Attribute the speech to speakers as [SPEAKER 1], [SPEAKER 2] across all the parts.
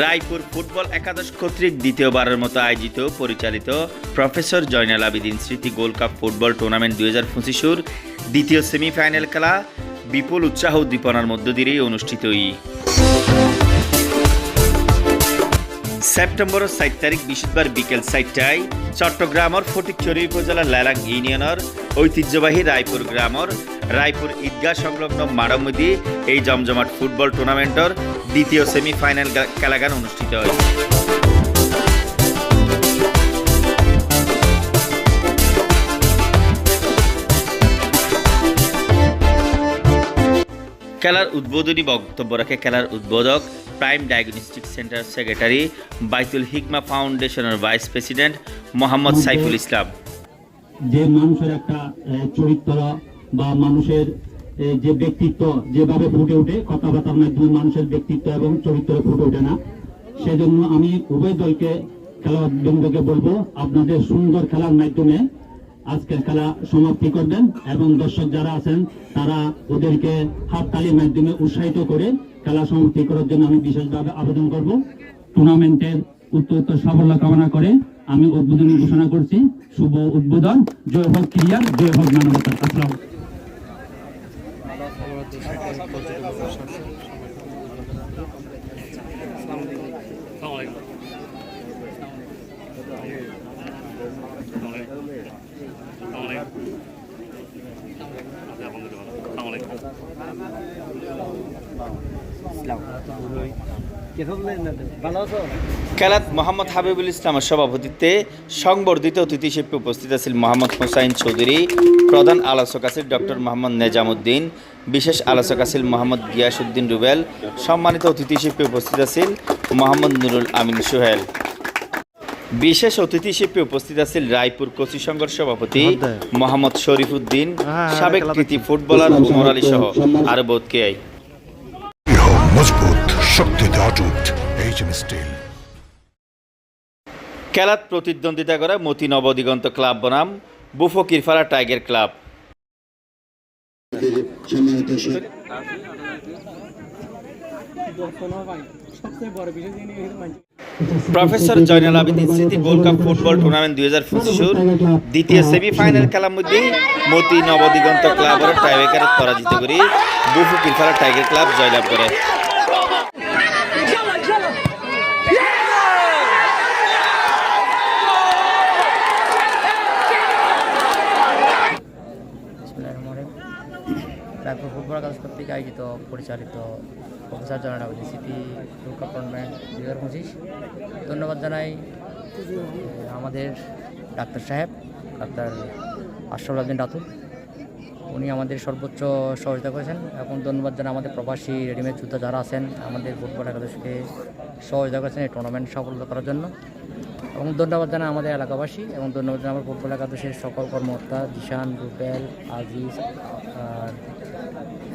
[SPEAKER 1] Raipur football একাদশ কর্তৃক দ্বিতীয়বারের মতো আয়োজিত, পরিচালিত প্রফেসর জয়নাল আবেদিন স্মৃতি গোল্ড কাপ ফুটবল টুর্নামেন্ট দুই হাজার পঁচিশের দ্বিতীয় সেমিফাইনাল খেলা বিপুল উৎসাহ উদ্দীপনার মধ্য দিয়েই অনুষ্ঠিত সেপ্টেম্বর সাত তারিখ বৃহস্পতিবার বিকেল চারটায় চট্টগ্রামের ফটিকচুরি উপজেলার লালাং ইউনিয়নের ঐতিহ্যবাহী রায়পুর গ্রামের রায়পুর ঈদগাহ সংলগ্ন মারামুদি এই জমজমাট ফুটবল টুর্নামেন্টের দ্বিতীয় সেমিফাইনাল খেলাগান অনুষ্ঠিত হয়। খেলার উদ্বোধনী বক্তব্য রাখে খেলার উদ্বোধক prime diagnostic centre secretary Baitul Hikma ফাউন্ডেশনের ভাইস প্রেসিডেন্ট মোহাম্মদ সাইফুল ইসলাম।
[SPEAKER 2] যে মানুষের একটা চরিত্র বা মানুষের যে ব্যক্তিত্ব যেভাবে ফুটে ওঠে কথাবার্তার মাধ্যমে মানুষের ব্যক্তিত্ব এবং চরিত্র ফুটে ওঠে না সেজন্য আমি উভয় দলকে খেলা বন্ধুকে বলব আপনাদের সুন্দর খেলার মাধ্যমে আজকের খেলা সমাপ্তি করবেন এবং দর্শক যারা আছেন, তারা ওদেরকে হাততালির মাধ্যমে উৎসাহিত করে খেলা সমাপ্তি করার জন্য আমি বিশেষভাবে আবেদন করব। টুর্নামেন্টের উত্তর সাফল্য কামনা করে আমি উদ্বোধনী ঘোষণা করছি। শুভ উদ্বোধন। জয় হোক ক্রিয়ার জয় হোক মানবতার। আসসালাম
[SPEAKER 1] খেলাত মোহাম্মদ হাবিবুল ইসলামের সভাপতিত্বে সংবর্ধিত অতিথি হিসেবে উপস্থিত আছেন মোহাম্মদ হোসাইন চৌধুরী, প্রধান আলোচক আছেন ডক্টর মোহাম্মদ নেজামুদ্দিন, বিশেষ আলোচক আছেন মোহাম্মদ গিয়াসুদ্দিন রুবেল, সম্মানিত অতিথি হিসেবে উপস্থিত আছেন মোহাম্মদ নুরুল আমিন সোহেল। বিশেষ অতিথি হিসেবে উপস্থিত আছেন রায়পুর কোচি সংঘর সভাপতি মোহাম্মদ শরীফ উদ্দিন সাবেক কৃতি ফুটবলার উমর আলী সহ আরও বোধ কে আই।
[SPEAKER 3] মজবুত শক্তিতে অটুট এইচ স্টিল
[SPEAKER 1] খেলাত প্রতিদ্বন্দ্বিতা করে মতি নবদিগন্ত ক্লাব বনাম বুফো কিরফারা tiger club. Professor Joynal Abedin স্মৃতি গোল্ড কাপ ফুটবল টুর্নামেন্ট দুই হাজার পঁচিশের দ্বিতীয় সেমিফাইনাল খেলার মধ্যে মতি নবদিগন্ত ক্লাবের টাইব্রেকারে পরাজিত করে বুফু কিরফারা টাইগার ক্লাব জয়লাভ করে।
[SPEAKER 4] ফুটবল একাদশ কর্তৃক আয়োজিত পরিচালিত প্রফেসর জয়নাবাদী স্মৃতি লোক অ্যাপয়েন্টমেন্ট দুই হাজার পঁচিশ ধন্যবাদ জানাই আমাদের ডাক্তার সাহেব, ডাক্তার আশরফ আব্দিন রাতুল উনি আমাদের সর্বোচ্চ সহযোগিতা করেছেন। এখন ধন্যবাদ জানাই আমাদের প্রবাসী রেডিমেড যোদ্ধা যারা আছেন, আমাদের ফুটবল একাদশকে সহযোগিতা করেছেন এই টুর্নামেন্ট সফলতা করার জন্য। এবং ধন্যবাদ জানাই আমাদের এলাকাবাসী এবং ধন্যবাদ জানাই আমার ফুটবল একাদশের সকল কর্মকর্তা, জিশান, রুবেল, আজিজ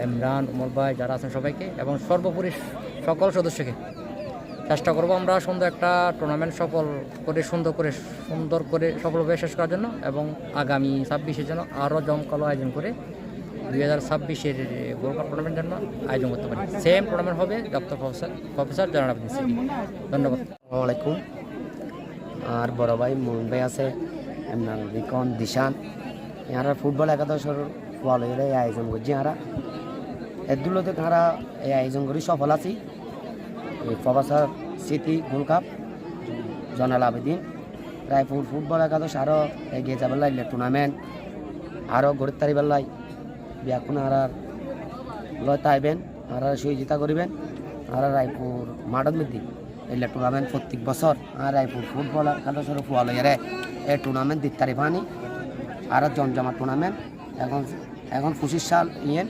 [SPEAKER 4] ইমরান, উমর ভাই, যারা আছেন সবাইকে এবং সর্বোপরি সকল সদস্যকে। চেষ্টা করব আমরা সুন্দর একটা টুর্নামেন্ট সফল করে, সুন্দর করে সুন্দর করে সফলভাবে শেষ করার জন্য এবং আগামী ছাব্বিশের জন্য আরও জমকালো আয়োজন করে দুই হাজার ছাব্বিশের গোল্ড কাপ টুর্নামেন্টের জন্য আয়োজন করতে পারি। সেম টুর্নামেন্ট হবে ডক্টর প্রফেসর প্রফেসর জনাব ধন্যবাদ।
[SPEAKER 5] আসসালামাইকুম আর বড় ভাই মোহন ভাই আছে এমনান রিকন, দিশান। ইয়ারা ফুটবল একাদশের ফল এই আয়োজন করছি ইয়ারা এদুলোতে তারা এই আয়োজন করি সফল আছি। প্রফেসর স্মৃতি gold cup Joynal Abedin. Raipur football একাদশ আরও এগিয়ে যাবার লাগলে টুর্নামেন্ট আরও গড়ির তারিবার লাই বিয়াকুন আর লয় তাইবেন আর সহযোগিতা করিবেন। আর রায়পুর মাডন মিদ্দি এলে টুর্নামেন্ট প্রত্যেক বছর, আর রায়পুর ফুটবল একাদশের ফুয়াল এরে এই টুর্নামেন্ট তারিফ আনি আর জমজমা টুর্নামেন্ট এখন এখন পঁচিশ সাল ইয়েন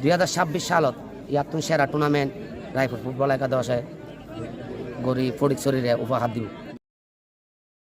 [SPEAKER 5] দুই হাজার ছাব্বিশ সালত ইয়াত সেরা টুর্নামেন্ট রায়পুর ফুটবল একাদশে গরিব ফরিদ শরীরে উপহার দিব।